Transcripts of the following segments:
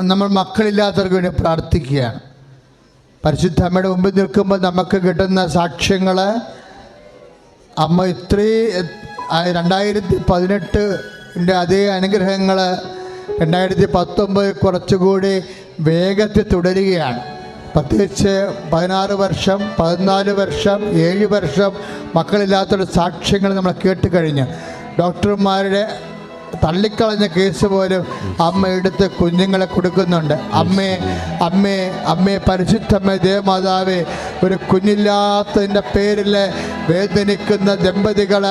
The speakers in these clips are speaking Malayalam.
നമ്മൾ മക്കളില്ലാത്തവർക്ക് വേണ്ടി പ്രാർത്ഥിക്കുകയാണ്. പരിശുദ്ധ അമ്മയുടെ മുമ്പിൽ നിൽക്കുമ്പോൾ നമുക്ക് കിട്ടുന്ന സാക്ഷ്യങ്ങൾ അമ്മ ഇത്രയും രണ്ടായിരത്തി പതിനെട്ടിന്റെ അതേ അനുഗ്രഹങ്ങൾ രണ്ടായിരത്തി പത്തൊമ്പത് കുറച്ചുകൂടി വേഗത്തിൽ തുടരുകയാണ്. പ്രത്യേകിച്ച് പതിനാറ് വർഷം പതിനാല് വർഷം ഏഴ് വർഷം മക്കളില്ലാത്തൊരു സാക്ഷ്യങ്ങൾ നമ്മൾ കേട്ട് കഴിഞ്ഞ് ഡോക്ടർമാരുടെ തള്ളിക്കളഞ്ഞ കേസ് പോലും അമ്മ എടുത്ത് കുഞ്ഞുങ്ങളെ കൊടുക്കുന്നുണ്ട്. അമ്മേ അമ്മേ അമ്മേ പരിശുദ്ധമ്മേ ദേവമാതാവേ ഒരു കുഞ്ഞില്ലാത്തതിന്റെ പേരിൽ വേദനിക്കുന്ന ദമ്പതികൾ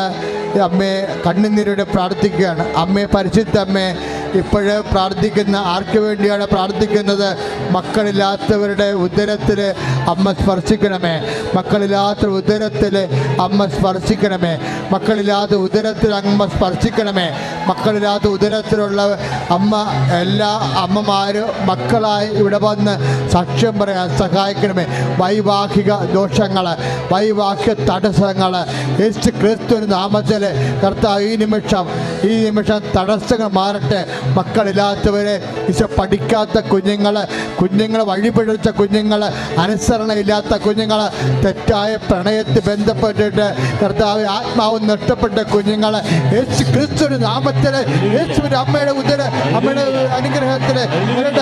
അമ്മയെ കണ്ണുനീരോടെ പ്രാർത്ഥിക്കുകയാണ്. അമ്മേ പരിശുദ്ധ അമ്മേ ഇപ്പോഴ് പ്രാർത്ഥിക്കുന്ന ആർക്ക് വേണ്ടിയാണ് പ്രാർത്ഥിക്കുന്നത്? മക്കളില്ലാത്തവരുടെ ഉദരത്തിൽ അമ്മ സ്പർശിക്കണമേ. മക്കളില്ലാത്ത ഉദരത്തിൽ അമ്മ സ്പർശിക്കണമേ. മക്കളില്ലാത്ത ഉദരത്തിൽ അമ്മ സ്പർശിക്കണമേ. മക്കളില്ലാത്ത ഉദരത്തിലുള്ള അമ്മ എല്ലാ അമ്മമാരും മക്കളായി ഇവിടെ വന്ന് സാക്ഷ്യം പറയാൻ സഹായിക്കണമേ. വൈവാഹിക ദോഷങ്ങൾ വൈവാഹിക തടസ്സങ്ങൾ യേശു ക്രിസ്തു നാമത്തിൽ കർത്താവ് ഈ നിമിഷം ഈ നിമിഷം തടസ്സങ്ങൾ മാറട്ടെ. മക്കളില്ലാത്തവരെ ഈശോ പഠിക്കാത്ത കുഞ്ഞുങ്ങൾ കുഞ്ഞുങ്ങൾ വഴിപിഴച്ച കുഞ്ഞുങ്ങൾ അനുസരണയില്ലാത്ത കുഞ്ഞുങ്ങൾ തെറ്റായ പ്രണയത്തിൽ ബന്ധപ്പെട്ടിട്ട് കർത്താവ് ആത്മാവ് നഷ്ടപ്പെട്ട കുഞ്ഞുങ്ങൾ യേശു ക്രിസ്തുവിന് നാമത്തിൽ യേശുവിന്റെ അമ്മയുടെ ഉദര അമ്മയുടെ അനുഗ്രഹത്തിൽ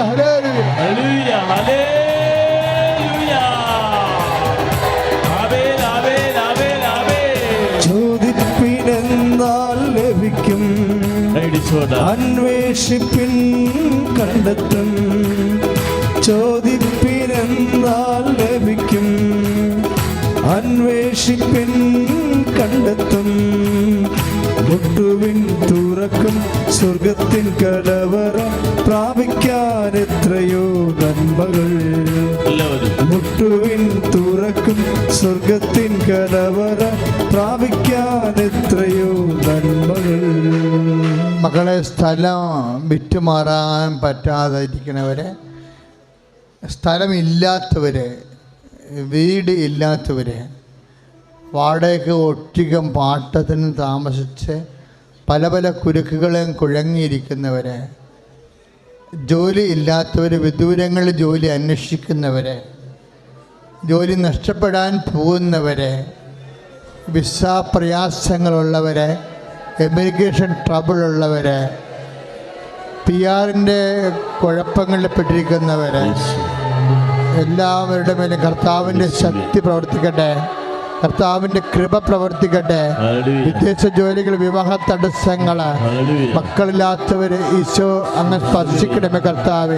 ഹല്ലേലൂയ. ഹല്ലേലൂയ, അന്വേഷിപ്പിൻ കണ്ടെത്തും. ചോദിപ്പിനെന്നാൽ ലഭിക്കും. അന്വേഷിപ്പിൻ കണ്ടെത്തും. മുട്ടുവിൻ തുറക്കും സ്വർഗത്തിൻ കലവറ പ്രാപിക്കാൻ എത്രയോ നന്മകൾ. മുട്ടുവിൻ തുറക്കും സ്വർഗത്തിൻ കലവറ പ്രാപിക്കാൻ എത്രയോ നന്മകൾ. മക്കളെ സ്ഥലം വിറ്റുമാറാൻ പറ്റാതെ ഇരിക്കുന്നവരെ സ്ഥലമില്ലാത്തവരെ വീട് ഇല്ലാത്തവരെ വാടകയ്ക്ക് ഒട്ടികം പാട്ടത്തിന് താമസിച്ച് പല പല കുരുക്കുകളെയും കുഴങ്ങിയിരിക്കുന്നവരെ ജോലി ഇല്ലാത്തവർ വിദൂരങ്ങളിൽ ജോലി അന്വേഷിക്കുന്നവരെ ജോലി നഷ്ടപ്പെടാൻ പോകുന്നവരെ വിസ പ്രയാസങ്ങളുള്ളവരെ എമിഗ്രേഷൻ ട്രബിളുള്ളവരെ പി ആറിന്റെ കുഴപ്പങ്ങളിൽ പെട്ടിരിക്കുന്നവരെ എല്ലാവരുടെ മേലും കർത്താവിന്റെ ശക്തി പ്രവർത്തിക്കട്ടെ. കർത്താവിന്റെ കൃപ പ്രവർത്തിക്കട്ടെ. വിദേശ ജോലികൾ വിവാഹ തടസ്സങ്ങൾ മക്കളില്ലാത്തവര് ഈശോ അങ്ങ് സ്പർശിക്കണമേ കർത്താവ്.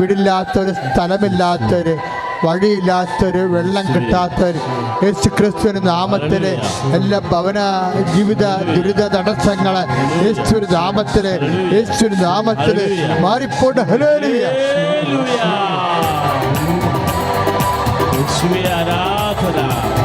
വീടില്ലാത്തവര് സ്ഥലമില്ലാത്തവര് വഴിയില്ലാത്തൊരു വെള്ളം കിട്ടാത്തൊരു യേശു ക്രിസ്തുവിന് നാമത്തിൽ എല്ലാ ഭവന ജീവിത ദുരിത തടസ്സങ്ങളെ യേശുവിന് നാമത്തിൽ യേശുവിന് നാമത്തിൽ മാറിപ്പോട്ട്. ആരാധന.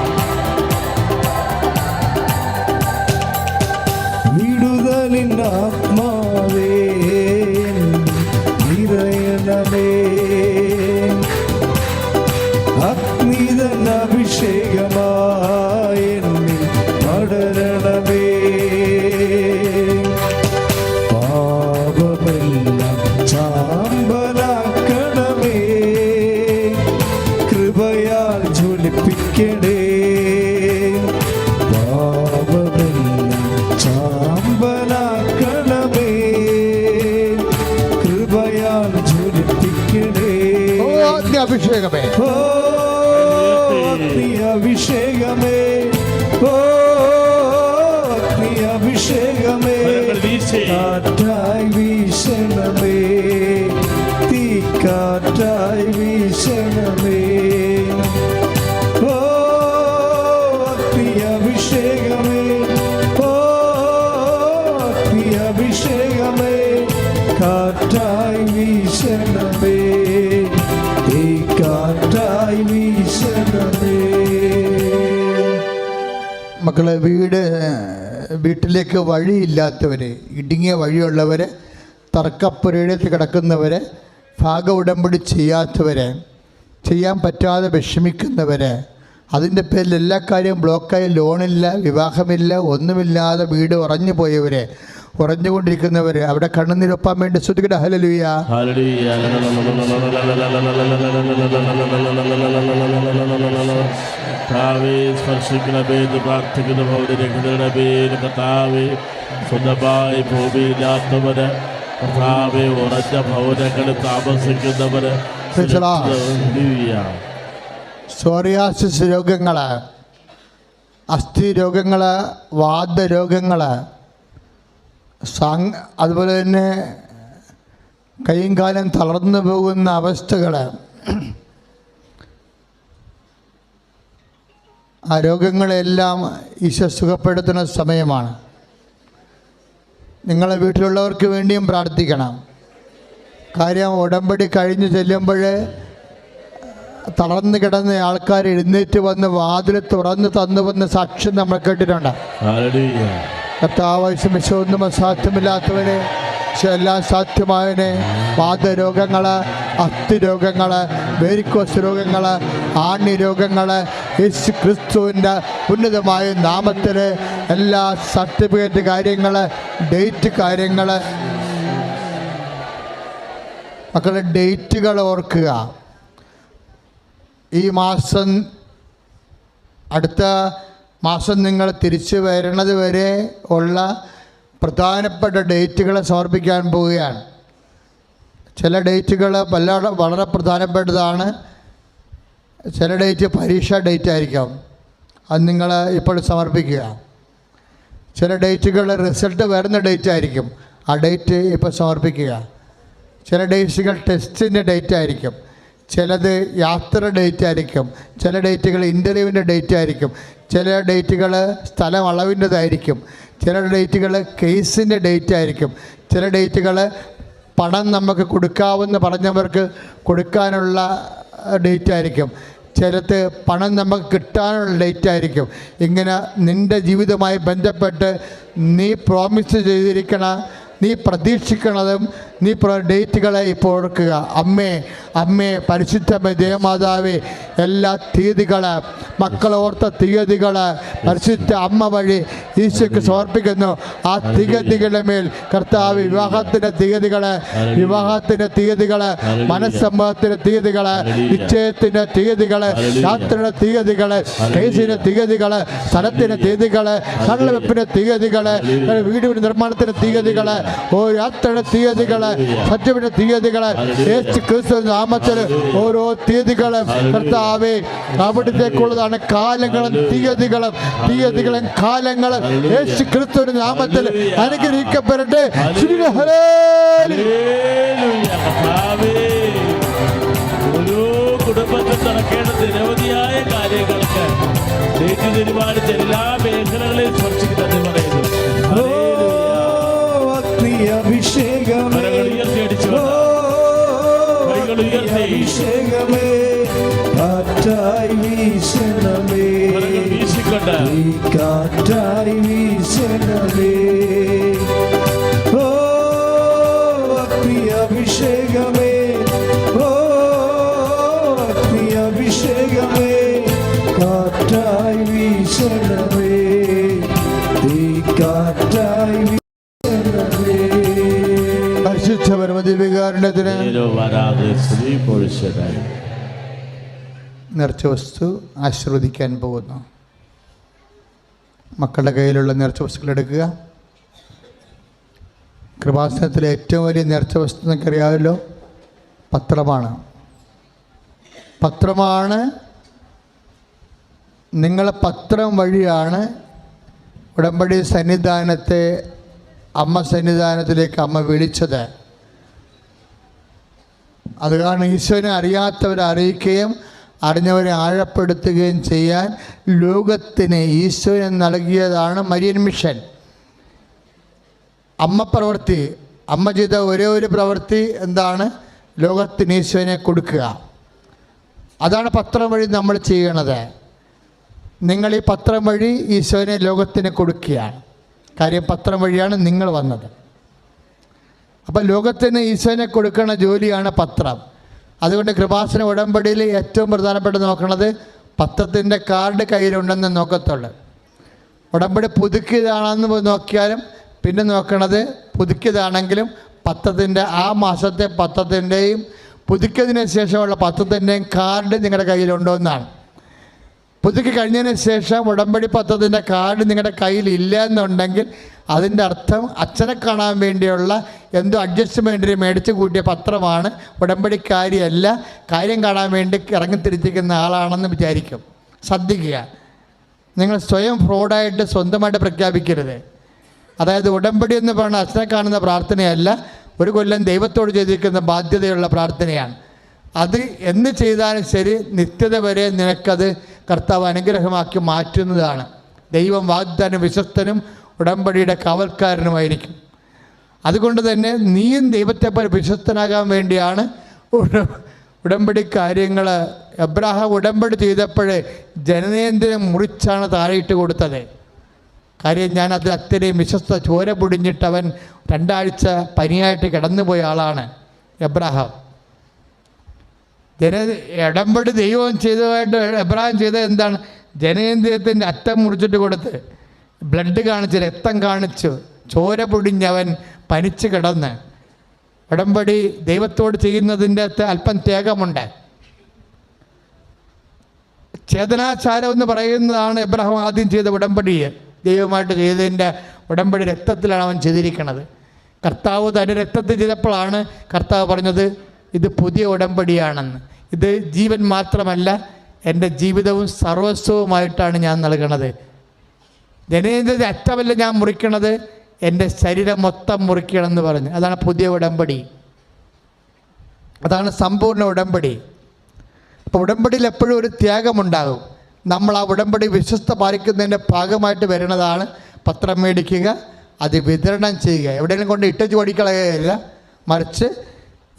ഓ അഗ്നി അഭിഷേകമേ. അഭിഷേകമേ. കാറ്റായി വീശണമേ. തീ കാറ്റായി വീശണമേ. മക്കളെ വീട് വീട്ടിലേക്ക് വഴിയില്ലാത്തവർ ഇടുങ്ങിയ വഴിയുള്ളവർ തർക്കപ്പുരയിടത്ത് കിടക്കുന്നവർ ഭാഗ ഉടമ്പടി ചെയ്യാത്തവർ ചെയ്യാൻ പറ്റാതെ വിഷമിക്കുന്നവർ അതിന്റെ പേരിൽ എല്ലാ കാര്യവും ബ്ലോക്കായി ലോണില്ല വിവാഹമില്ല ഒന്നുമില്ലാതെ വീട് ഉറഞ്ഞു പോയവരെ ഉറഞ്ഞുകൊണ്ടിരിക്കുന്നവർ അവിടെ കണ്ണുനീരൊപ്പാൻ വേണ്ടി ശ്രുതികട ഹലലുയ. കർത്താവേ സ്പർശിക്കുന്ന പ്രാർത്ഥിക്കുന്ന പേര് കർത്താവേ സ്വന്തമായി ഭൂമിയില്ലാത്തവര് കർത്താവെ ഉറഞ്ഞ ഭവനങ്ങളിൽ താമസിക്കുന്നവര് Praise the Lord. Hallelujah. Psoriasis രോഗങ്ങൾ അസ്ഥി രോഗങ്ങൾ വാദരോഗങ്ങൾ സാങ് അതുപോലെ തന്നെ കൈയും കാലം തളർന്നു പോകുന്ന അവസ്ഥകൾ ആ രോഗങ്ങളെല്ലാം ഈശോ സുഖപ്പെടുത്തുന്ന സമയമാണ്. നിങ്ങളെ വീട്ടിലുള്ളവർക്ക് വേണ്ടിയും പ്രാർത്ഥിക്കണം. കാര്യം ഉടമ്പടി കഴിഞ്ഞ് ചെല്ലുമ്പോൾ തളർന്നു കിടന്ന ആൾക്കാർ എഴുന്നേറ്റ് വന്ന് വാതിൽ തുറന്ന് തന്നു വന്ന സാക്ഷ്യം നമ്മൾ കേട്ടിട്ടുണ്ട്. കർത്താവശ്യം വിശ്വമൊന്നും അസാധ്യമില്ലാത്തവനെ എല്ലാം സാധ്യമായവനെ വാദരോഗങ്ങൾ അസ്ഥിരോഗങ്ങൾ വേരിക്കോസ് രോഗങ്ങൾ ആണി രോഗങ്ങൾ യേശു ക്രിസ്തുവിന്റെ ഉന്നതമായ നാമത്തിൽ എല്ലാ സർട്ടിഫിക്കറ്റ് കാര്യങ്ങൾ ഡേറ്റ് കാര്യങ്ങൾ മക്കളുടെ ഡേറ്റുകൾ ഓർക്കുക. ഈ മാസം അടുത്ത മാസം നിങ്ങൾ തിരിച്ചു വരുന്നത് വരെ ഉള്ള പ്രധാനപ്പെട്ട ഡേറ്റുകൾ സമർപ്പിക്കാൻ പോവുകയാണ്. ചില ഡേറ്റുകൾ പല വളരെ പ്രധാനപ്പെട്ടതാണ്. ചില ഡേറ്റ് പരീക്ഷ ഡേറ്റ് ആയിരിക്കും അത് നിങ്ങൾ ഇപ്പോൾ സമർപ്പിക്കുക. ചില ഡേറ്റുകൾ റിസൾട്ട് വരുന്ന ഡേറ്റ് ആയിരിക്കും ആ ഡേറ്റ് ഇപ്പോൾ സമർപ്പിക്കുക. ചില ഡേറ്റ്സുകൾ ടെസ്റ്റിന്റെ ഡേറ്റ് ആയിരിക്കും ചിലത് യാത്ര ഡേറ്റ് ആയിരിക്കും. ചില ഡേറ്റുകൾ ഇന്റർവ്യൂവിന്റെ ഡേറ്റ് ആയിരിക്കും. ചില ഡേറ്റുകൾ സ്ഥലം അളവിന്റെതായിരിക്കും. ചില ഡേറ്റുകൾ കേസിന്റെ ഡേറ്റ് ആയിരിക്കും. ചില ഡേറ്റുകൾ പണം നമുക്ക് കൊടുക്കാവുന്ന പറഞ്ഞവർക്ക് കൊടുക്കാനുള്ള ഡേറ്റ് ആയിരിക്കും. ചിലത്ത് പണം നമുക്ക് കിട്ടാനുള്ള ഡേറ്റ് ആയിരിക്കും. ഇങ്ങനെ നിന്റെ ജീവിതവുമായി ബന്ധപ്പെട്ട് നീ പ്രോമിസ് ചെയ്തിരിക്കണ നീ പ്രതീക്ഷിക്കണതും നീ പ്ര ഡേറ്റുകളെ ഇപ്പോൾ ഓർക്കുക. അമ്മേ അമ്മേ പരിശുദ്ധമേ ദേവമാതാവേ എല്ലാ തീയതികൾ മക്കളോർത്ത തീയതികൾ പരിശുദ്ധ അമ്മ വഴി ഈശോയ്ക്ക് സമർപ്പിക്കുന്നു. ആ തീയതികളുടെ മേൽ കർത്താവ് വിവാഹത്തിന്റെ തീയതികൾ വിവാഹത്തിന്റെ തീയതികൾ മനസ്സമ്മതത്തിന്റെ തീയതികൾ നിശ്ചയത്തിന്റെ തീയതികൾ യാത്രയുടെ തീയതികൾ കേസിന്റെ തീയതികൾ സ്ഥലത്തിന്റെ തീയതികൾ കള്ളവെപ്പിന്റെ തീയതികൾ വീട് നിർമ്മാണത്തിന്റെ തീയതികൾ ഓ യാത്രയുടെ തീയതികൾ സത്യത്തിന്റെ തീയതികളെ യേശു ക്രിസ്തു നാമത്തിൽ ഓരോ തീയതികളും കർത്താവേ അവിടത്തേക്കുള്ളതാണ് കാലങ്ങളും തീയതികളും തീയതികളും കാലങ്ങളും. യേശു ക്രിസ്തുവിന്റെ നാമത്തിൽ അനുഗ്രഹിക്കപ്പെടട്ടെ. ഓരോ കുടുംബത്തിൽ നടക്കേണ്ട നിരവധിയായ കാര്യങ്ങൾക്ക് ഡേറ്റ് തീരുമാനിച്ച എല്ലാ മേഖലകളെയും സ്പർശിക്കുന്നത് പറയുന്നു. അഗ്നി ഉയർത്തി. അഭിഷേകമേ കാറ്റായി വീശണമേ. വീശിക്കൊണ്ട് കാറ്റായി വീശണമേ. ഓ അഗ്നി അഭിഷേകമേ ഓ അഗ്നി അഭിഷേകമേ കാറ്റായി വീശണമേ. പരിശുദ്ധ പരമദിവികാരണത്തിന് നേർച്ച വസ്തു ആശ്രവദിക്കാൻ പോകുന്നു. മക്കളുടെ കയ്യിലുള്ള നേർച്ച വസ്തുക്കൾ എടുക്കുക. കൃപാസനത്തിലെ ഏറ്റവും വലിയ നേർച്ച വസ്തു എന്നൊക്കെ അറിയാമല്ലോ പത്രമാണ്. പത്രമാണ് നിങ്ങളെ പത്രം വഴിയാണ് ഉടമ്പടി സന്നിധാനത്തെ അമ്മ സന്നിധാനത്തിലേക്ക് അമ്മ വിളിച്ചത്. അത് കാരണം ഈശോനെ അറിയാത്തവരെ അറിയിക്കുകയും അറിഞ്ഞവരെ ആഴപ്പെടുത്തുകയും ചെയ്യാൻ ലോകത്തിന് ഈശോനെ നൽകിയതാണ് മരിയൻ മിഷൻ. അമ്മ പ്രവൃത്തി അമ്മ ചെയ്ത ഒരേ ഒരു പ്രവൃത്തി എന്താണ്? ലോകത്തിന് ഈശോനെ കൊടുക്കുക. അതാണ് പത്രം വഴി നമ്മൾ ചെയ്യണത്. നിങ്ങൾ ഈ പത്രം വഴി ഈശോനെ ലോകത്തിന് കൊടുക്കുകയാണ്. കാര്യം പത്രം വഴിയാണ് നിങ്ങൾ വന്നത്. അപ്പം ലോകത്തിന് ഈശോനെ കൊടുക്കുന്ന ജോലിയാണ് പത്രം. അതുകൊണ്ട് കൃപാസന ഉടമ്പടിയിൽ ഏറ്റവും പ്രധാനപ്പെട്ട് നോക്കണത് പത്രത്തിന്റെ കാർഡ് കയ്യിലുണ്ടെന്ന് നോക്കത്തുള്ളൂ. ഉടമ്പടി പുതുക്കിയതാണെന്ന് നോക്കിയാലും പിന്നെ നോക്കണത് പുതുക്കിയതാണെങ്കിലും പത്രത്തിന്റെ ആ മാസത്തെ പത്രത്തിന്റെയും പുതുക്കിയതിന് ശേഷമുള്ള പത്രത്തിന്റെയും കാർഡ് നിങ്ങളുടെ കയ്യിലുണ്ടോ എന്നാണ്. പുതുക്കി കഴിഞ്ഞതിന് ശേഷം ഉടമ്പടി പത്രത്തിന്റെ കാർഡ് നിങ്ങളുടെ കയ്യിൽ ഇല്ല എന്നുണ്ടെങ്കിൽ അതിന്റെ അർത്ഥം അച്ഛനെ കാണാൻ വേണ്ടിയുള്ള എന്തോ അഡ്ജസ്റ്റ്മെന്റിന് മേടിച്ച് കൂട്ടിയ പത്രമാണ്. ഉടമ്പടിക്കാരിയല്ല കാര്യം കാണാൻ വേണ്ടി ഇറങ്ങിത്തിരിച്ചിരിക്കുന്ന ആളാണെന്ന് വിചാരിക്കും. ശ്രദ്ധിക്കുക. നിങ്ങൾ സ്വയം ഫ്രോഡായിട്ട് സ്വന്തമായിട്ട് പ്രഖ്യാപിക്കരുത്. അതായത് ഉടമ്പടി എന്ന് പറയുന്ന അച്ഛനെ കാണുന്ന പ്രാർത്ഥനയല്ല ഒരു കൊല്ലം ദൈവത്തോട് ചെയ്തിരിക്കുന്ന ബാധ്യതയുള്ള പ്രാർത്ഥനയാണ്. അത് എന്ന് ചെയ്താലും ശരി നിത്യത വരെ നിനക്കത് കർത്താവ് അനുഗ്രഹമാക്കി മാറ്റുന്നതാണ്. ദൈവം വാഗ്ദാനം വിശ്വസ്തനും ഉടമ്പടിയുടെ കാവൽക്കാരനുമായിരിക്കും. അതുകൊണ്ട് തന്നെ നീയും ദൈവത്തെ പോലെ വിശ്വസ്തനാകാൻ വേണ്ടിയാണ് ഉടമ്പടി കാര്യങ്ങൾ. എബ്രാഹാം ഉടമ്പടി ചെയ്തപ്പോഴേ ജനനേന്ദ്രം മുറിച്ചാണ് താഴെയിട്ട് കൊടുത്തത്. കാര്യം ഞാൻ അതിൽ അത്രയും വിശ്വസ്ത ചോര പൊടിഞ്ഞിട്ട് അവൻ രണ്ടാഴ്ച പനിയായിട്ട് കിടന്നുപോയ ആളാണ് എബ്രാഹാം ജന ഇടമ്പടി ദൈവം ചെയ്തതായിട്ട് എബ്രഹാം ചെയ്ത എന്താണ്? ജനേന്ദ്രിയത്തിന്റെ അറ്റം മുറിച്ചിട്ട് കൊടുത്ത് ബ്ലഡ് കാണിച്ച് രക്തം കാണിച്ചു ചോര പൊടിഞ്ഞവൻ പനിച്ച് കിടന്ന് ഉടമ്പടി ദൈവത്തോട് ചെയ്യുന്നതിന്റെ അല്പം ത്യാഗമുണ്ട്. ചേതനാചാരം എന്ന് പറയുന്നതാണ് എബ്രഹാം ആദ്യം ചെയ്ത ഉടമ്പടി. ദൈവമായിട്ട് ചെയ്തതിന്റെ ഉടമ്പടി രക്തത്തിലാണ് അവൻ ചെയ്തിരിക്കുന്നത്. കർത്താവ് തന്റെ രക്തത്തിൽ ചെയ്തപ്പോഴാണ് കർത്താവ് പറഞ്ഞത് ഇത് പുതിയ ഉടമ്പടിയാണെന്ന്. ഇത് ജീവൻ മാത്രമല്ല എന്റെ ജീവിതവും സർവസ്വവുമായിട്ടാണ് ഞാൻ നൽകണത്. ജനേന്ദ്രന്റെ അറ്റമല്ല ഞാൻ മുറിക്കണത് എന്റെ ശരീരം മൊത്തം മുറിക്കണമെന്ന് പറഞ്ഞു. അതാണ് പുതിയ ഉടമ്പടി. അതാണ് സമ്പൂർണ ഉടമ്പടി. അപ്പോൾ ഉടമ്പടിയിൽ എപ്പോഴും ഒരു ത്യാഗമുണ്ടാകും. നമ്മൾ ആ ഉടമ്പടി വിശ്വസ്ത പാലിക്കുന്നതിന്റെ ഭാഗമായിട്ട് വരുന്നതാണ് പത്രം മേടിക്കുക അത് വിതരണം ചെയ്യുക. എവിടെയെങ്കിലും കൊണ്ട് ഇട്ടച്ച് ചോടിക്കളയല്ല മറിച്ച്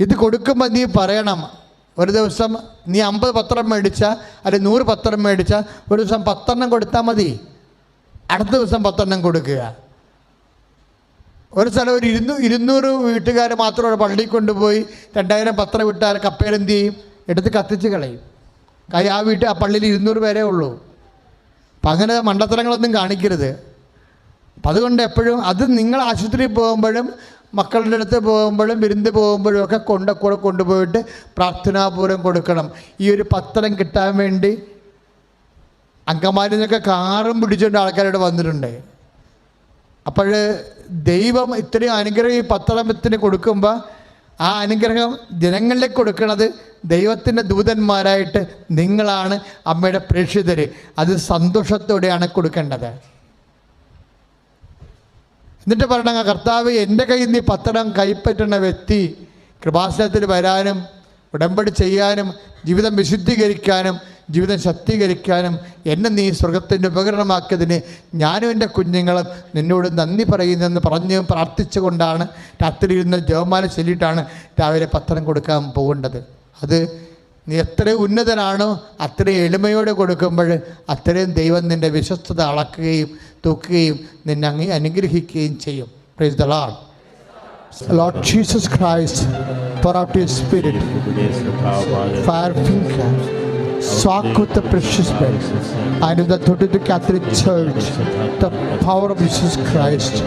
ഇത് കൊടുക്കുമ്പോൾ നീ പറയണം ഒരു ദിവസം നീ അമ്പത് പത്രം മേടിച്ചാൽ അല്ലെങ്കിൽ നൂറ് പത്രം മേടിച്ചാൽ ഒരു ദിവസം പത്തെണ്ണം കൊടുത്താൽ മതി. അടുത്ത ദിവസം പത്തെണ്ണം കൊടുക്കുക. ഒരു സ്ഥലം ഒരു ഇരുന്നൂ ഇരുന്നൂറ് വീട്ടുകാർ മാത്രം പള്ളിയിൽ കൊണ്ടുപോയി രണ്ടായിരം പത്രം വിട്ടാൽ കപ്പയിൽ എന്ത് ചെയ്യും? എടുത്ത് കത്തിച്ച് കളയും. കാര്യം ആ വീട്ടിൽ ആ പള്ളിയിൽ ഇരുന്നൂറ് പേരേ ഉള്ളൂ. അപ്പം അങ്ങനെ മണ്ടത്തരങ്ങളൊന്നും കാണിക്കരുത്. അപ്പം അതുകൊണ്ട് എപ്പോഴും അത് നിങ്ങൾ ആശുപത്രിയിൽ പോകുമ്പോഴും മക്കളുടെ അടുത്ത് പോകുമ്പോഴും വിരുന്ന് പോകുമ്പോഴും ഒക്കെ കൊണ്ട കൂടെ കൊണ്ടുപോയിട്ട് പ്രാർത്ഥനാപൂർവം കൊടുക്കണം. ഈ ഒരു പത്രം കിട്ടാൻ വേണ്ടി അങ്കമാലിൽ നിന്നൊക്കെ കാറും പിടിച്ചുകൊണ്ട് ആൾക്കാരോട് വന്നിട്ടുണ്ട്. അപ്പോൾ ദൈവം ഇത്രയും അനുഗ്രഹം ഈ പത്രത്തിന് കൊടുക്കുമ്പോൾ ആ അനുഗ്രഹം ജനങ്ങളിലേക്ക് കൊടുക്കുന്നത് ദൈവത്തിന്റെ ദൂതന്മാരായിട്ട് നിങ്ങളാണ് അമ്മയുടെ പ്രേക്ഷിതർ അത് സന്തോഷത്തോടെയാണ് കൊടുക്കേണ്ടത്. എന്നിട്ട് പറയണ കർത്താവ് എന്റെ കയ്യിൽ നിന്ന് പത്രം കൈപ്പറ്റുന്ന വ്യക്തി കൃപാസനത്തിൽ വരാനും ഉടമ്പടി ചെയ്യാനും ജീവിതം വിശുദ്ധീകരിക്കാനും ജീവിതം ശക്തീകരിക്കാനും എന്നെ നീ സ്വർഗത്തിന്റെ ഉപകരണമാക്കിയതിന് ഞാനും എന്റെ കുഞ്ഞുങ്ങളും നിന്നോട് നന്ദി പറയുന്നെന്ന് പറഞ്ഞ് പ്രാർത്ഥിച്ചുകൊണ്ടാണ് രാത്രി ഇരുന്ന് ജവമാല ചൊല്ലിയിട്ടാണ് രാവിലെ പത്രം കൊടുക്കാൻ പോകേണ്ടത്. അത് നീ എത്ര ഉന്നതനാണോ അത്രയും എളിമയോടെ കൊടുക്കുമ്പോൾ അത്രയും ദൈവം നിന്റെ വിശ്വസ്തത അളക്കുകയും തൂക്കുകയും നിന്നെ അങ്ങ് അനുഗ്രഹിക്കുകയും ചെയ്യും praise the lord Lord Jesus Christ, pour out your spirit, fire finger, soak with the precious blood, and in the the Catholic Church, the power of Jesus Christ,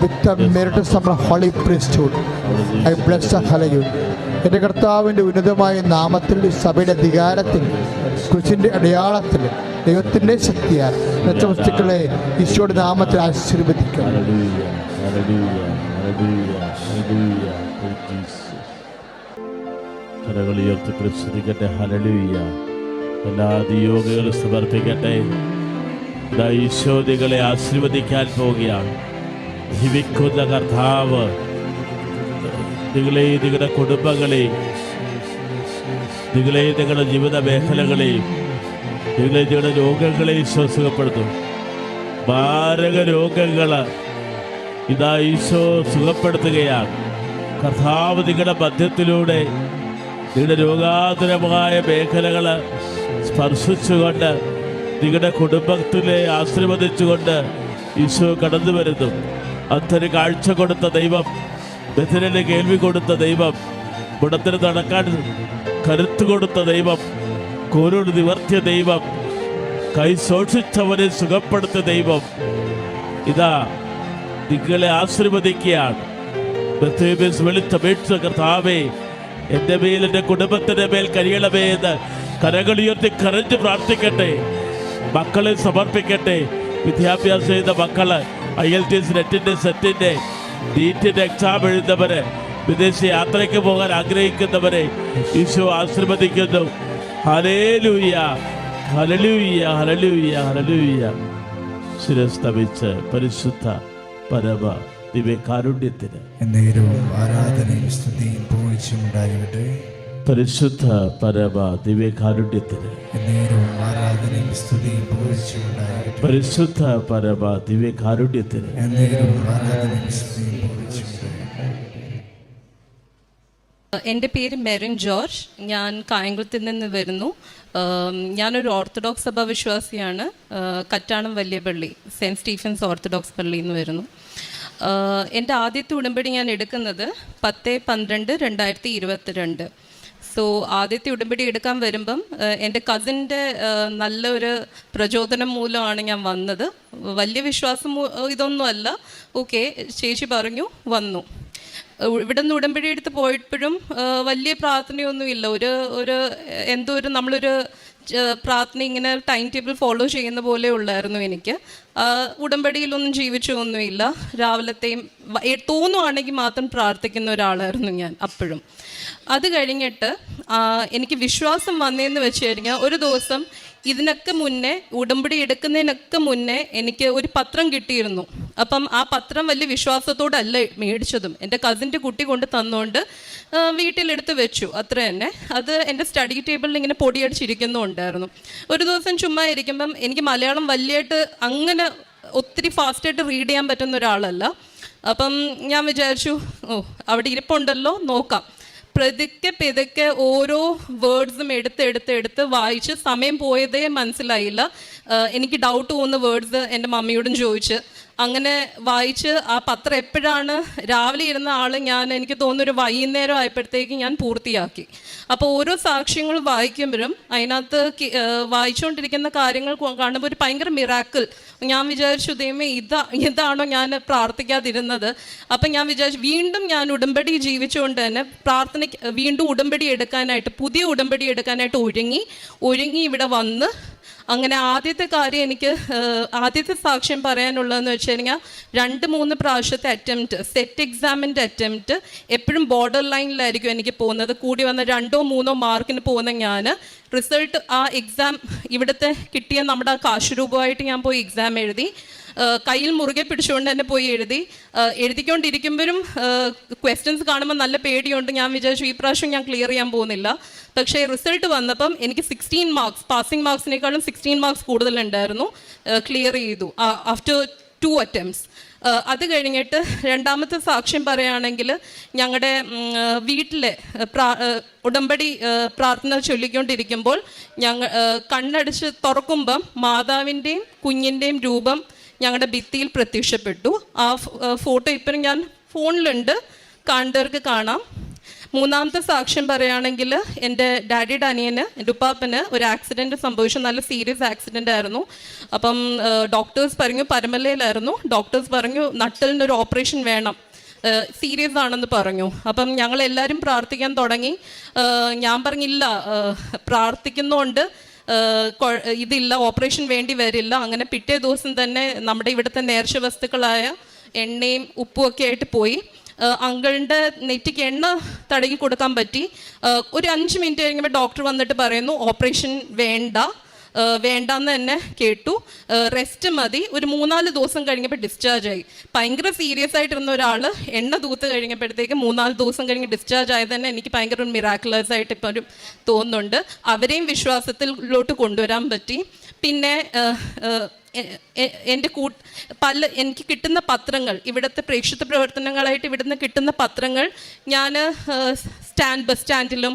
with the merit of the holy priesthood, I bless the you. എന്റെ കർത്താവിന്റെ ഉന്നതമായ നാമത്തിൽ സഭയുടെ അധികാരത്തിൽ കുശിന്റെ അടയാളത്തിൽ ദൈവത്തിന്റെ ശക്തിയാൽ വസ്തുക്കളെ ഈശോയുടെ നാമത്തിൽ ആശീർവദിക്കും എല്ലാ സമർപ്പിക്കട്ടെ ഈശോദികളെ ആശീർവദിക്കാൻ പോവുകയാണ് ജീവിക്കുന്ന കർത്താവ് നിങ്ങളെ നിങ്ങളുടെ കുടുംബങ്ങളെ നിങ്ങളെ നിങ്ങളുടെ ജീവിത മേഖലകളെയും നിങ്ങളെ നിങ്ങളുടെ രോഗങ്ങളെയും സുഖപ്പെടുത്തും മാരക രോഗങ്ങൾ ഇതാ ഈശോ സുഖപ്പെടുത്തുകയാണ്. കർത്താവ് നിങ്ങളുടെ മധ്യത്തിലൂടെ നിങ്ങളുടെ രോഗാതുരമായ മേഖലകൾ സ്പർശിച്ചുകൊണ്ട് നിങ്ങളുടെ കുടുംബത്തിലെ ആശീർവദിച്ചുകൊണ്ട് ഈശോ കടന്നു വരുന്നു അത്തരം കാഴ്ച കൊടുത്ത ദൈവം ബഥരന് കേൾവി കൊടുത്ത ദൈവം ഗുണത്തിന് നടക്കാൻ കരുത്തു കൊടുത്ത ദൈവം കോരോട് നിവർത്തിയ ദൈവം കൈ സൂക്ഷിച്ചവരെ സുഖപ്പെടുത്തിയ ദൈവം. ഇതാ നിങ്ങളെ ആശീർവദിക്കുകയാണ്. ബത്തേബേസ് വെളുത്തപേക്ഷ കർത്താവേ എന്റെ മേൽ എന്റെ കുടുംബത്തിന്റെ മേൽ കഴിയണമേ എന്ന് കരകളുയർത്തി കരഞ്ഞ് പ്രാർത്ഥിക്കട്ടെ. മക്കളെ സമർപ്പിക്കട്ടെ. വിദ്യാഭ്യാസം ചെയ്ത മക്കൾ ഐ എൽ ടി എസ് നെറ്റിന്റെ സെറ്റിന്റെ നീറ്റിന്റെ എക്സാം വിദേശ യാത്രയ്ക്ക് പോകാൻ ആഗ്രഹിക്കുന്നവരെ ഈശോ ആശീർവദിക്കുന്നു. ഹലേലൂയ ഹലലൂയ ഹലലൂയ ഹലലൂയ ശിരസ്തമിച്ച് പരിശുദ്ധ പരമ ദിവ്യകാരുണ്യത്തിന്. എന്നേരവും ആരാധനയും സ്തുതിയും പോയിച്ചും ഉണ്ടാകട്ടെ. പരിശുദ്ധ പരമ ദിവ്യകാരുണ്യത്തിന്. പരിശുദ്ധ പരമ ദിവ്യകാരുണ്യത്തിന്. എന്റെ പേര് മെറിൻ ജോർജ്. ഞാൻ കായംകുളത്തിൽ നിന്ന് വരുന്നു. ഞാനൊരു ഓർത്തഡോക്സ് സഭ വിശ്വാസിയാണ്. കറ്റാണം വലിയ പള്ളി സെന്റ് സ്റ്റീഫൻസ് ഓർത്തഡോക്സ് പള്ളിയിൽ നിന്ന് വരുന്നു. എന്റെ ആദ്യത്തെ ഉടമ്പടി ഞാൻ എടുക്കുന്നത് പത്ത് പന്ത്രണ്ട് രണ്ടായിരത്തി ഇരുപത്തിരണ്ട്. സോ ആദ്യത്തെ ഉടമ്പടി എടുക്കാൻ വരുമ്പം എന്റെ കസിന്റെ നല്ലൊരു പ്രചോദനം മൂലമാണ് ഞാൻ വന്നത്. വലിയ വിശ്വാസം ഇതൊന്നുമല്ല. ഓക്കെ ചേച്ചി പറഞ്ഞു വന്നു. ഇവിടെ നിന്ന് ഉടമ്പടി എടുത്ത് പോയപ്പോഴും വലിയ പ്രാർത്ഥനയൊന്നുമില്ല. ഒരു ഒരു എന്തോ ഒരു നമ്മളൊരു പ്രാർത്ഥന ഇങ്ങനെ ടൈം ടേബിൾ ഫോളോ ചെയ്യുന്ന പോലെ ഉള്ളായിരുന്നു എനിക്ക്. ഉടമ്പടിയിലൊന്നും ജീവിച്ചൊന്നുമില്ല. രാവിലത്തെയും തോന്നുവാണെങ്കിൽ മാത്രം പ്രാർത്ഥിക്കുന്ന ഒരാളായിരുന്നു ഞാൻ അപ്പോഴും. അത് കഴിഞ്ഞിട്ട് എനിക്ക് വിശ്വാസം വന്നതെന്ന് വെച്ച് കഴിഞ്ഞാൽ ഒരു ദിവസം ഇതിനൊക്കെ മുന്നേ ഉടമ്പടി എടുക്കുന്നതിനൊക്കെ മുന്നേ എനിക്ക് ഒരു പത്രം കിട്ടിയിരുന്നു. അപ്പം ആ പത്രം വലിയ വിശ്വാസത്തോടല്ല മേടിച്ചതും. എന്റെ കസിന്റെ കുട്ടി കൊണ്ട് തന്നുകൊണ്ട് വീട്ടിലെടുത്ത് വെച്ചു. അത്ര തന്നെ. അത് എന്റെ സ്റ്റഡി ടേബിളിൽ ഇങ്ങനെ പൊടിയടിച്ചിരിക്കുന്നുണ്ടായിരുന്നു. ഒരു ദിവസം ചുമ്മാ ഇരിക്കുമ്പം എനിക്ക് മലയാളം വലിയായിട്ട് അങ്ങനെ ഒത്തിരി ഫാസ്റ്റായിട്ട് റീഡ് ചെയ്യാൻ പറ്റുന്ന ഒരാളല്ല. അപ്പം ഞാൻ വിചാരിച്ചു ഓ അവിടെ ഇരിപ്പുണ്ടല്ലോ നോക്കാം. പതുക്കെ പതുക്കെ ഓരോ വേർഡ്സും എടുത്ത് എടുത്ത് എടുത്ത് വായിച്ച് സമയം പോയതേ മനസ്സിലായില്ല. എനിക്ക് ഡൗട്ട് തോന്നുന്ന വേർഡ്സ് എന്റെ മമ്മിയോടും ചോദിച്ച്. അങ്ങനെ വായിച്ച് ആ പത്രം എപ്പോഴാണ് രാവിലെ ഇരുന്ന ആൾ ഞാൻ എനിക്ക് തോന്നുന്നൊരു വൈകുന്നേരം ആയപ്പോഴത്തേക്ക് ഞാൻ പൂർത്തിയാക്കി. അപ്പോൾ ഓരോ സാക്ഷ്യങ്ങൾ വായിക്കുമ്പോഴും അതിനകത്ത് വായിച്ചുകൊണ്ടിരിക്കുന്ന കാര്യങ്ങൾ കാണുമ്പോൾ ഒരു ഭയങ്കര മിറാക്കിൾ ഞാൻ വിചാരിച്ചു ദൈവമേ ഇതാ ഇതാണോ ഞാൻ പ്രാർത്ഥിക്കാതിരുന്നത്? അപ്പം ഞാൻ വിചാരിച്ചു വീണ്ടും ഞാൻ ഉടമ്പടി ജീവിച്ചുകൊണ്ട് തന്നെ പ്രാർത്ഥന വീണ്ടും ഉടമ്പടി എടുക്കാനായിട്ട് പുതിയ ഉടമ്പടി എടുക്കാനായിട്ട് ഒരുങ്ങി ഒരുങ്ങി ഇവിടെ വന്ന് അങ്ങനെ ആദ്യത്തെ കാര്യം എനിക്ക് ആദ്യത്തെ സാക്ഷ്യം പറയാനുള്ളതെന്ന് വെച്ച് കഴിഞ്ഞാൽ രണ്ട് മൂന്ന് പ്രാവശ്യത്തെ അറ്റംപ്റ്റ് സെറ്റ് എക്സാമിന്റെ അറ്റംപ്റ്റ് എപ്പോഴും ബോർഡർ ലൈനിലായിരിക്കും എനിക്ക് പോകുന്നത്. കൂടി വന്ന രണ്ടോ മൂന്നോ മാർക്കിന് പോകുന്ന ഞാൻ റിസൾട്ട് ആ എക്സാം ഇവിടുത്തെ കിട്ടിയ നമ്മുടെ കാശുരൂപമായിട്ട് കാശ് ഞാൻ പോയി എക്സാം എഴുതി. കയ്യിൽ മുറുകെ പിടിച്ചുകൊണ്ട് തന്നെ പോയി എഴുതി. എഴുതിക്കൊണ്ടിരിക്കുമ്പോഴും ക്വസ്റ്റ്യൻസ് കാണുമ്പോൾ നല്ല പേടിയുണ്ട്. ഞാൻ വിചാരിച്ചു ഈ പ്രാവശ്യം ഞാൻ ക്ലിയർ ചെയ്യാൻ പോകുന്നില്ല. പക്ഷേ റിസൾട്ട് വന്നപ്പം എനിക്ക് സിക്സ്റ്റീൻ മാർക്സ് പാസിംഗ് മാർക്സിനേക്കാളും സിക്സ്റ്റീൻ മാർക്സ് കൂടുതലുണ്ടായിരുന്നു. ക്ലിയർ ചെയ്തു. ആഫ്റ്റർ ടു അറ്റംപ്റ്റ്സ് അത് കഴിഞ്ഞിട്ട് രണ്ടാമത്തെ സാക്ഷ്യം പറയുകയാണെങ്കിൽ ഞങ്ങളുടെ വീട്ടിലെ പ്രാ ഉടമ്പടി പ്രാർത്ഥന ചൊല്ലിക്കൊണ്ടിരിക്കുമ്പോൾ ഞങ്ങൾ കണ്ണടിച്ച് തുറക്കുമ്പം മാതാവിന്റെയും കുഞ്ഞിന്റെയും രൂപം ഞങ്ങളുടെ ഭിത്തിയിൽ പ്രത്യക്ഷപ്പെട്ടു. ആ ഫോട്ടോ ഇപ്പം ഞാൻ ഫോണിലുണ്ട്. കണ്ടവർക്ക് കാണാം. മൂന്നാമത്തെ സാക്ഷ്യം പറയുകയാണെങ്കിൽ എന്റെ ഡാഡിയുടെ അനിയന് എന്റെ ഉപ്പാപ്പന് ഒരു ആക്സിഡന്റ് സംഭവിച്ചു. നല്ല സീരിയസ് ആക്സിഡന്റ് ആയിരുന്നു. അപ്പം ഡോക്ടേഴ്സ് പറഞ്ഞു പരമലയിലായിരുന്നു ഡോക്ടേഴ്സ് പറഞ്ഞു നട്ടലിനൊരു ഓപ്പറേഷൻ വേണം. സീരിയസ് ആണെന്ന് പറഞ്ഞു. അപ്പം ഞങ്ങൾ എല്ലാവരും പ്രാർത്ഥിക്കാൻ തുടങ്ങി. ഞാൻ പറഞ്ഞില്ല കൊ- ഇതില്ല ഓപ്പറേഷൻ വേണ്ടി വരില്ല. അങ്ങനെ പിറ്റേ ദിവസം തന്നെ നമ്മുടെ ഇവിടുത്തെ നേർച്ച വസ്തുക്കളായ എണ്ണയും ഉപ്പും ഒക്കെ ആയിട്ട് പോയി. അങ്കിളിന്റെ നെറ്റിക്ക് എണ്ണ തടങ്ങി കൊടുക്കാൻ പറ്റി. ഒരു അഞ്ച് മിനിറ്റ് കഴിയുമ്പോൾ ഡോക്ടർ വന്നിട്ട് പറയുന്നു ഓപ്പറേഷൻ വേണ്ട. വേണ്ടാന്ന് തന്നെ കേട്ടു. റെസ്റ്റ് മതി. ഒരു മൂന്നാൽ ദിവസം കഴിഞ്ഞപ്പോൾ ഡിസ്ചാർജ് ആയി. ഭയങ്കര സീരിയസ് ആയിട്ടിരുന്ന ഒരാൾ എണ്ണ തൂത്ത് കഴിഞ്ഞപ്പോഴത്തേക്ക് മൂന്നാൽ ദിവസം കഴിഞ്ഞ് ഡിസ്ചാർജ് ആയത് തന്നെ എനിക്ക് ഭയങ്കര ഒരു മിറാക്കുലേഴ്സ് ആയിട്ട് ഇപ്പോൾ ഒരു തോന്നുന്നുണ്ട്. അവരെയും വിശ്വാസത്തിലോട്ട് കൊണ്ടുവരാൻ പറ്റി. പിന്നെ എന്റെ കൂ പല എനിക്ക് കിട്ടുന്ന പത്രങ്ങൾ ഇവിടുത്തെ പ്രേക്ഷിത പ്രവർത്തനങ്ങളായിട്ട് ഇവിടുന്ന് കിട്ടുന്ന പത്രങ്ങൾ ഞാൻ സ്റ്റാൻഡ് ബസ് സ്റ്റാൻഡിലും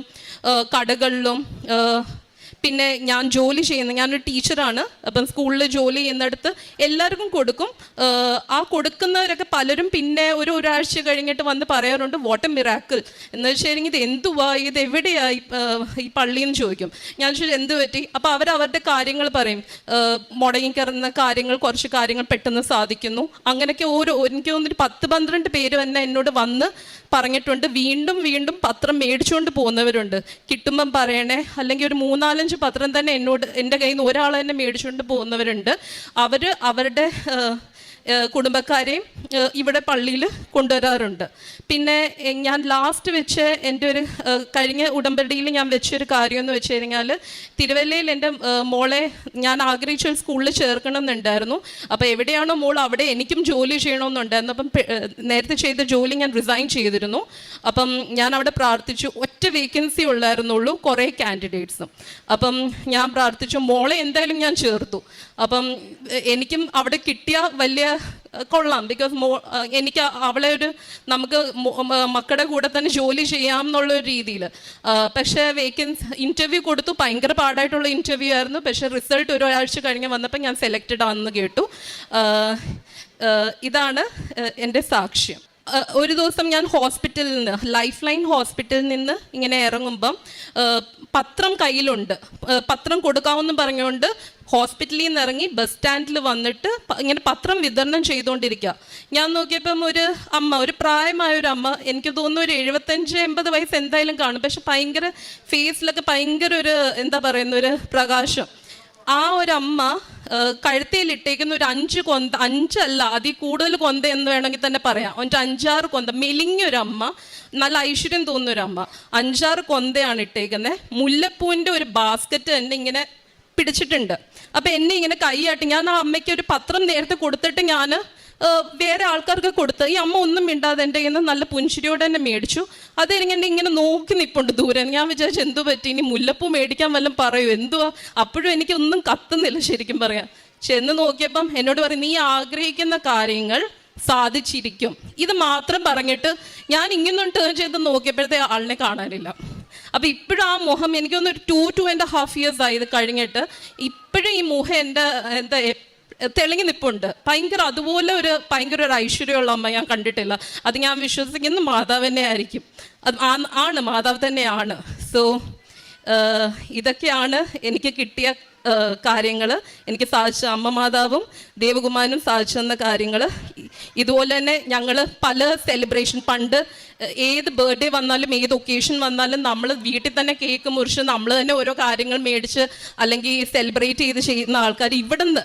കടകളിലും പിന്നെ ഞാൻ ജോലി ചെയ്യുന്ന ഞാനൊരു ടീച്ചറാണ് അപ്പം സ്കൂളിൽ ജോലി ചെയ്യുന്നിടത്ത് എല്ലാവർക്കും കൊടുക്കും. ആ കൊടുക്കുന്നവരൊക്കെ പലരും പിന്നെ ഒരു ഒരാഴ്ച കഴിഞ്ഞിട്ട് വന്ന് പറയാറുണ്ട് വാട്ട് എ മിറാക്കിൾ എന്ന് വെച്ചാൽ ഇത് എന്തുവാ ഇത് എവിടെയായി ഈ പള്ളിയെന്ന് ചോദിക്കും. ഞാൻ ചോദിച്ചു എന്ത് പറ്റി? അപ്പോൾ അവർ അവരുടെ കാര്യങ്ങൾ പറയും. മുടങ്ങിക്കിറന്ന കാര്യങ്ങൾ കുറച്ച് കാര്യങ്ങൾ പെട്ടെന്ന് സാധിക്കുന്നു. അങ്ങനെയൊക്കെ ഓരോ എനിക്ക് തോന്നുന്നൊരു പത്ത് പന്ത്രണ്ട് പേര് തന്നെ എന്നോട് വന്ന് പറഞ്ഞിട്ടുണ്ട്. വീണ്ടും വീണ്ടും പത്രം മേടിച്ചുകൊണ്ട് പോകുന്നവരുണ്ട്. കിട്ടുമ്പം പറയണേ അല്ലെങ്കിൽ ഒരു മൂന്നാലഞ്ച് പത്രം തന്നെ എന്നോട് എന്റെ കയ്യിൽ നിന്ന് ഒരാൾ തന്നെ മേടിച്ചുകൊണ്ട് പോകുന്നവരുണ്ട്. അവർ അവരുടെ കുടുംബക്കാരെയും ഇവിടെ പള്ളിയിൽ കൊണ്ടുവരാറുണ്ട്. പിന്നെ ഞാൻ ലാസ്റ്റ് വെച്ച് എന്റെ ഒരു കഴിഞ്ഞ ഉടമ്പടിയിൽ ഞാൻ വെച്ചൊരു കാര്യം എന്ന് വെച്ച് കഴിഞ്ഞാൽ തിരുവല്ലയിൽ എന്റെ മോളെ ഞാൻ ആഗ്രഹിച്ച ഒരു സ്കൂളിൽ ചേർക്കണം എന്നുണ്ടായിരുന്നു അപ്പോൾ എവിടെയാണോ മോൾ അവിടെ എനിക്കും ജോലി ചെയ്യണമെന്നുണ്ടായിരുന്നു. അപ്പം നേരത്തെ ചെയ്ത ജോലി ഞാൻ റിസൈൻ ചെയ്തിരുന്നു. അപ്പം ഞാൻ അവിടെ പ്രാർത്ഥിച്ചു. ഒറ്റ വേക്കൻസി ഉള്ളായിരുന്നുള്ളൂ കുറേ കാൻഡിഡേറ്റ്സും അപ്പം ഞാൻ പ്രാർത്ഥിച്ചു മോളെ എന്തായാലും ഞാൻ ചേർത്തു. അപ്പം എനിക്കും അവിടെ കിട്ടിയ വലിയ കൊള്ളാം. ബിക്കോസ് മോ എനിക്ക് അവളെ ഒരു നമുക്ക് മക്കളുടെ കൂടെ തന്നെ ജോലി ചെയ്യാം എന്നുള്ള ഒരു രീതിയിൽ പക്ഷേ വേക്കൻസ് ഇന്റർവ്യൂ കൊടുത്തു. ഭയങ്കര പാടായിട്ടുള്ള ഇന്റർവ്യൂ ആയിരുന്നു. പക്ഷേ റിസൾട്ട് ഒരാഴ്ച കഴിഞ്ഞ് വന്നപ്പോൾ ഞാൻ സെലക്റ്റഡ് ആണെന്ന് കേട്ടു. ഇതാണ് എന്റെ സാക്ഷ്യം. ഒരു ദിവസം ഞാൻ ഹോസ്പിറ്റലിൽ നിന്ന് ലൈഫ് ലൈൻ ഹോസ്പിറ്റലിൽ നിന്ന് ഇങ്ങനെ ഇറങ്ങുമ്പം പത്രം കയ്യിലുണ്ട്. പത്രം കൊടുക്കാമെന്ന് പറഞ്ഞുകൊണ്ട് ഹോസ്പിറ്റലിൽ നിന്ന് ഇറങ്ങി ബസ് സ്റ്റാൻഡിൽ വന്നിട്ട് ഇങ്ങനെ പത്രം വിതരണം ചെയ്തുകൊണ്ടിരിക്കുക ഞാൻ നോക്കിയപ്പം ഒരു അമ്മ ഒരു പ്രായമായ ഒരു അമ്മ എനിക്ക് തോന്നുന്നു ഒരു എഴുപത്തഞ്ച് എൺപത് വയസ്സ് എന്തായാലും കാണും. പക്ഷെ ഭയങ്കര ഫേസിലൊക്കെ ഭയങ്കര ഒരു എന്താ പറയുന്ന ഒരു പ്രകാശം. ആ ഒരു അമ്മ കഴുത്തയിൽ ഇട്ടേക്കുന്ന ഒരു അഞ്ച് കൊന്ത അഞ്ചല്ല അതിൽ കൂടുതൽ കൊന്ത എന്ന് വേണമെങ്കിൽ തന്നെ പറയാം. ഒരു അഞ്ചാറ് കൊന്ത മെലിഞ്ഞൊരമ്മ നല്ല ഐശ്വര്യം തോന്നുന്ന ഒരു അമ്മ അഞ്ചാറ് കൊന്തയാണ് ഇട്ടേക്കുന്നത് മുല്ലപ്പൂവിന്റെ ഒരു ബാസ്ക്കറ്റ് തന്നെ ഇങ്ങനെ പിടിച്ചിട്ടുണ്ട്. അപ്പം എന്നെ ഇങ്ങനെ കൈയാട്ടി ഞാൻ ആ അമ്മയ്ക്ക് ഒരു പത്രം നേരത്തെ കൊടുത്തിട്ട് ഞാൻ വേറെ ആൾക്കാർക്ക് കൊടുത്ത് ഈ അമ്മ ഒന്നും മിണ്ടാതെ എന്റെ കയ്യിൽ നിന്ന് നല്ല പുഞ്ചിരിയോടെ തന്നെ മേടിച്ചു. അത് ഇങ്ങനെ ഇങ്ങനെ നോക്കി നിൽപ്പുണ്ട് ദൂരെ. ഞാൻ വിചാരിച്ചു എന്തു പറ്റി? ഇനി മുല്ലപ്പൂ മേടിക്കാൻ വല്ലതും പറയൂ. എന്തുവാ? അപ്പോഴും എനിക്കൊന്നും കത്തുന്നില്ല ശരിക്കും പറയാം ചെന്ന് നോക്കിയപ്പം എന്നോട് പറയും നീ ആഗ്രഹിക്കുന്ന കാര്യങ്ങൾ സാധിച്ചിരിക്കും. ഇത് മാത്രം പറഞ്ഞിട്ട് ഞാൻ ഇങ്ങനെ ടേൺ ചെയ്ത് നോക്കിയപ്പോഴത്തെ ആളിനെ കാണാനില്ല. അപ്പം ഇപ്പോഴും ആ മുഖം എനിക്ക് തോന്നുന്നു ഒരു two two and half years ആയി. ഇത് കഴിഞ്ഞിട്ട് ഇപ്പോഴും ഈ മുഖം എന്റെ എന്താ തെളിഞ്ഞു നിപ്പുണ്ട്. ഭയങ്കര അതുപോലെ ഒരു ഭയങ്കര ഒരു ഐശ്വര്യമുള്ള അമ്മ ഞാൻ കണ്ടിട്ടില്ല. അത് ഞാൻ വിശ്വസിക്കുന്ന മാതാവ് തന്നെ ആയിരിക്കും അത് ആണ് മാതാവ് തന്നെയാണ്. സോ ഇതൊക്കെയാണ് എനിക്ക് കിട്ടിയ കാര്യങ്ങൾ എനിക്ക് സാധിച്ച അമ്മ മാതാവും ദേവകുമാരനും സാധിച്ചു തന്ന കാര്യങ്ങൾ ഇതുപോലെ തന്നെ ഞങ്ങൾ പല സെലിബ്രേഷൻ പണ്ട് ഏത് ബർത്ത്ഡേ വന്നാലും ഏത് ഒക്കേഷൻ വന്നാലും നമ്മൾ വീട്ടിൽ തന്നെ കേക്ക് മുറിച്ച് നമ്മൾ തന്നെ ഓരോ കാര്യങ്ങൾ മേടിച്ച് അല്ലെങ്കിൽ സെലിബ്രേറ്റ് ചെയ്ത് ചെയ്യുന്ന ആൾക്കാർ ഇവിടുന്ന്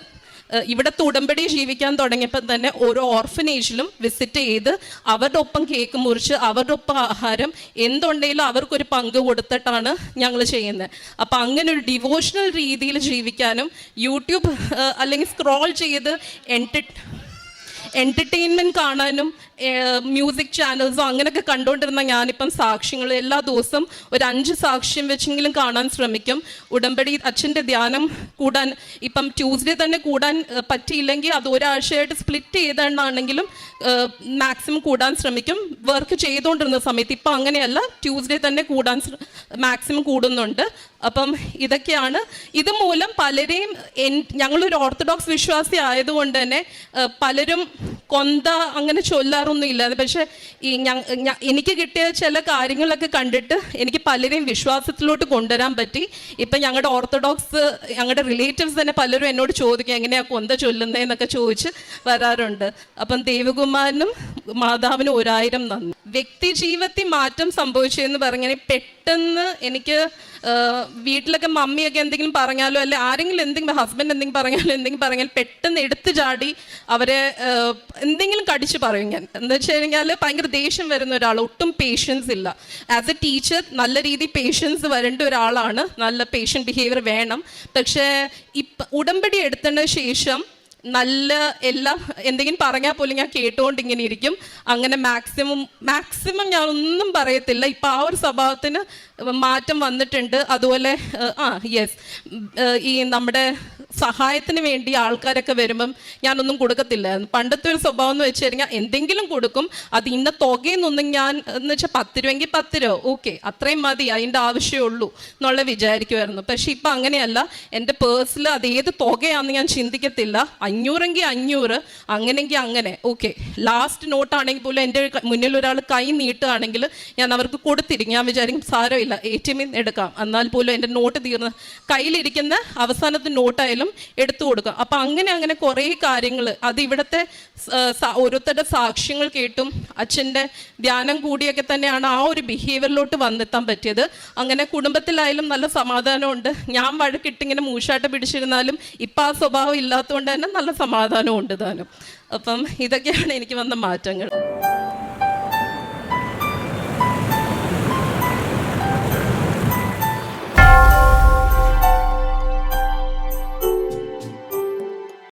ഇവിടുത്തെ ഉടമ്പടി ജീവിക്കാൻ തുടങ്ങിയപ്പോൾ തന്നെ ഓരോ ഓർഫനേജിലും വിസിറ്റ് ചെയ്ത് അവരുടെ ഒപ്പം കേക്ക് മുറിച്ച് അവരുടെ ഒപ്പം ആഹാരം എന്തുണ്ടെങ്കിലും അവർക്കൊരു പങ്ക് കൊടുത്തിട്ടാണ് ഞങ്ങൾ ചെയ്യുന്നത്. അപ്പം അങ്ങനെ ഒരു ഡിവോഷണൽ രീതിയിൽ ജീവിക്കാനും യൂട്യൂബ് അല്ലെങ്കിൽ സ്ക്രോൾ ചെയ്ത് എന്റർ എന്റർടൈൻമെന്റ് കാണാനും മ്യൂസിക് ചാനൽസോ അങ്ങനെയൊക്കെ കണ്ടുകൊണ്ടിരുന്ന ഞാനിപ്പം സാക്ഷ്യങ്ങൾ എല്ലാ ദിവസവും ഒരു അഞ്ച് സാക്ഷ്യം വെച്ചെങ്കിലും കാണാൻ ശ്രമിക്കും. ഉടമ്പടി അച്ഛന്റെ ധ്യാനം കൂടാൻ ഇപ്പം ട്യൂസ്ഡേ തന്നെ കൂടാൻ പറ്റിയില്ലെങ്കിൽ അത് ഒരാഴ്ചയായിട്ട് സ്പ്ലിറ്റ് ചെയ്തെന്നാണെങ്കിലും മാക്സിമം കൂടാൻ ശ്രമിക്കും. വർക്ക് ചെയ്തുകൊണ്ടിരുന്ന സമയത്ത് ഇപ്പം അങ്ങനെയല്ല ട്യൂസ്ഡേ തന്നെ കൂടാൻ മാക്സിമം കൂടുന്നുണ്ട്. അപ്പം ഇതൊക്കെയാണ്. ഇതുമൂലം പലരെയും ഞങ്ങളൊരു ഓർത്തഡോക്സ് വിശ്വാസി ആയതുകൊണ്ട് തന്നെ പലരും കൊന്ത അങ്ങനെ ചൊല്ലാറൊന്നും ഇല്ല പക്ഷെ ഈ എനിക്ക് കിട്ടിയ ചില കാര്യങ്ങളൊക്കെ കണ്ടിട്ട് എനിക്ക് പലരെയും വിശ്വാസത്തിലോട്ട് കൊണ്ടുവരാൻ പറ്റി. ഇപ്പം ഞങ്ങളുടെ ഓർത്തഡോക്സ് ഞങ്ങളുടെ റിലേറ്റീവ്സ് തന്നെ പലരും എന്നോട് ചോദിക്കും എങ്ങനെയാ കൊന്ത ചൊല്ലുന്നതെന്നൊക്കെ ചോദിച്ച് വരാറുണ്ട്. അപ്പം ദേവകുമാരനും മാതാവിനും ഒരായിരം നന്ദി. വ്യക്തി ജീവിതത്തിൽ മാറ്റം സംഭവിച്ചതെന്ന് പറഞ്ഞാൽ പെട്ടെന്ന് എനിക്ക് വീട്ടിലൊക്കെ മമ്മിയൊക്കെ എന്തെങ്കിലും പറഞ്ഞാലോ അല്ലെ ആരെങ്കിലും എന്തെങ്കിലും ഹസ്ബൻഡ് എന്തെങ്കിലും പറഞ്ഞാലോ എന്തെങ്കിലും പറഞ്ഞാൽ പെട്ടെന്ന് എടുത്തു ചാടി അവരെ എന്തെങ്കിലും കടിച്ച് പറയും ഞാൻ. എന്താ വെച്ച് കഴിഞ്ഞാൽ ഭയങ്കര ദേഷ്യം വരുന്ന ഒരാൾ ഒട്ടും പേഷ്യൻസ് ഇല്ല. ആസ് എ ടീച്ചർ നല്ല രീതിയിൽ പേഷ്യൻസ് വരേണ്ട ഒരാളാണ്. നല്ല പേഷ്യൻ ബിഹേവിയർ വേണം. പക്ഷേ ഇപ്പം ഉടമ്പടി എടുത്തതിന് ശേഷം നല്ല എല്ലാം എന്തെങ്കിലും പറഞ്ഞാൽ പോലും ഞാൻ കേട്ടുകൊണ്ട് ഇങ്ങനെ ഇരിക്കും. അങ്ങനെ മാക്സിമം മാക്സിമം ഞാൻ ഒന്നും പറയത്തില്ല. ഇപ്പം ആ ഒരു സ്വഭാവത്തിന് മാറ്റം വന്നിട്ടുണ്ട്. അതുപോലെ ആ യെസ് ഈ നമ്മുടെ സഹായത്തിന് വേണ്ടി ആൾക്കാരൊക്കെ വരുമ്പം ഞാനൊന്നും കൊടുക്കത്തില്ലായിരുന്നു പണ്ടത്തെ ഒരു സ്വഭാവം എന്ന് വെച്ച് കഴിഞ്ഞാൽ എന്തെങ്കിലും കൊടുക്കും. അത് ഇന്ന തുകയെന്നൊന്നും ഞാൻ എന്ന് വെച്ചാൽ പത്ത് രൂപയെങ്കിൽ പത്ത് രൂപ. ഓക്കെ അത്രയും മതി അതിന്റെ ആവശ്യമുള്ളൂ എന്നുള്ള വിചാരിക്കുമായിരുന്നു പക്ഷേ ഇപ്പം അങ്ങനെയല്ല. എന്റെ പേഴ്സിൽ അത് ഏത് തുകയാണെന്ന് ഞാൻ ചിന്തിക്കത്തില്ല. അഞ്ഞൂറെങ്കിൽ അഞ്ഞൂറ് അങ്ങനെങ്കിൽ അങ്ങനെ. ഓക്കെ ലാസ്റ്റ് നോട്ടാണെങ്കിൽ പോലും എന്റെ മുന്നിൽ ഒരാൾ കൈ നീട്ടുകയാണെങ്കിൽ ഞാൻ അവർക്ക് കൊടുത്തിരിക്കും. ഞാൻ വിചാരിക്കും സാരമില്ല എ ടി എമ്മിൽ എടുക്കാം. എന്നാൽ പോലും എന്റെ നോട്ട് തീർന്ന്. കയ്യിലിരിക്കുന്ന അവസാനത്തെ നോട്ടായാലും എടുത്തു കൊടുക്കുക. അപ്പം അങ്ങനെ അങ്ങനെ കുറേ കാര്യങ്ങൾ അത് ഇവിടുത്തെ ഓരോരുത്തരുടെ സാക്ഷ്യങ്ങൾ കേട്ടും അച്ഛന്റെ ധ്യാനം കൂടിയൊക്കെ തന്നെയാണ് ആ ഒരു ബിഹേവിയറിലോട്ട് വന്നെത്താൻ പറ്റിയത്. അങ്ങനെ കുടുംബത്തിലായാലും നല്ല സമാധാനമുണ്ട്. ഞാൻ വഴക്കിട്ടിങ്ങനെ മൂഷായിട്ട് പിടിച്ചിരുന്നാലും ഇപ്പം ആ സ്വഭാവം ഇല്ലാത്തതുകൊണ്ട് തന്നെ നല്ല സമാധാനമുണ്ട് താനും. അപ്പം ഇതൊക്കെയാണ് എനിക്ക് വന്ന മാറ്റങ്ങൾ.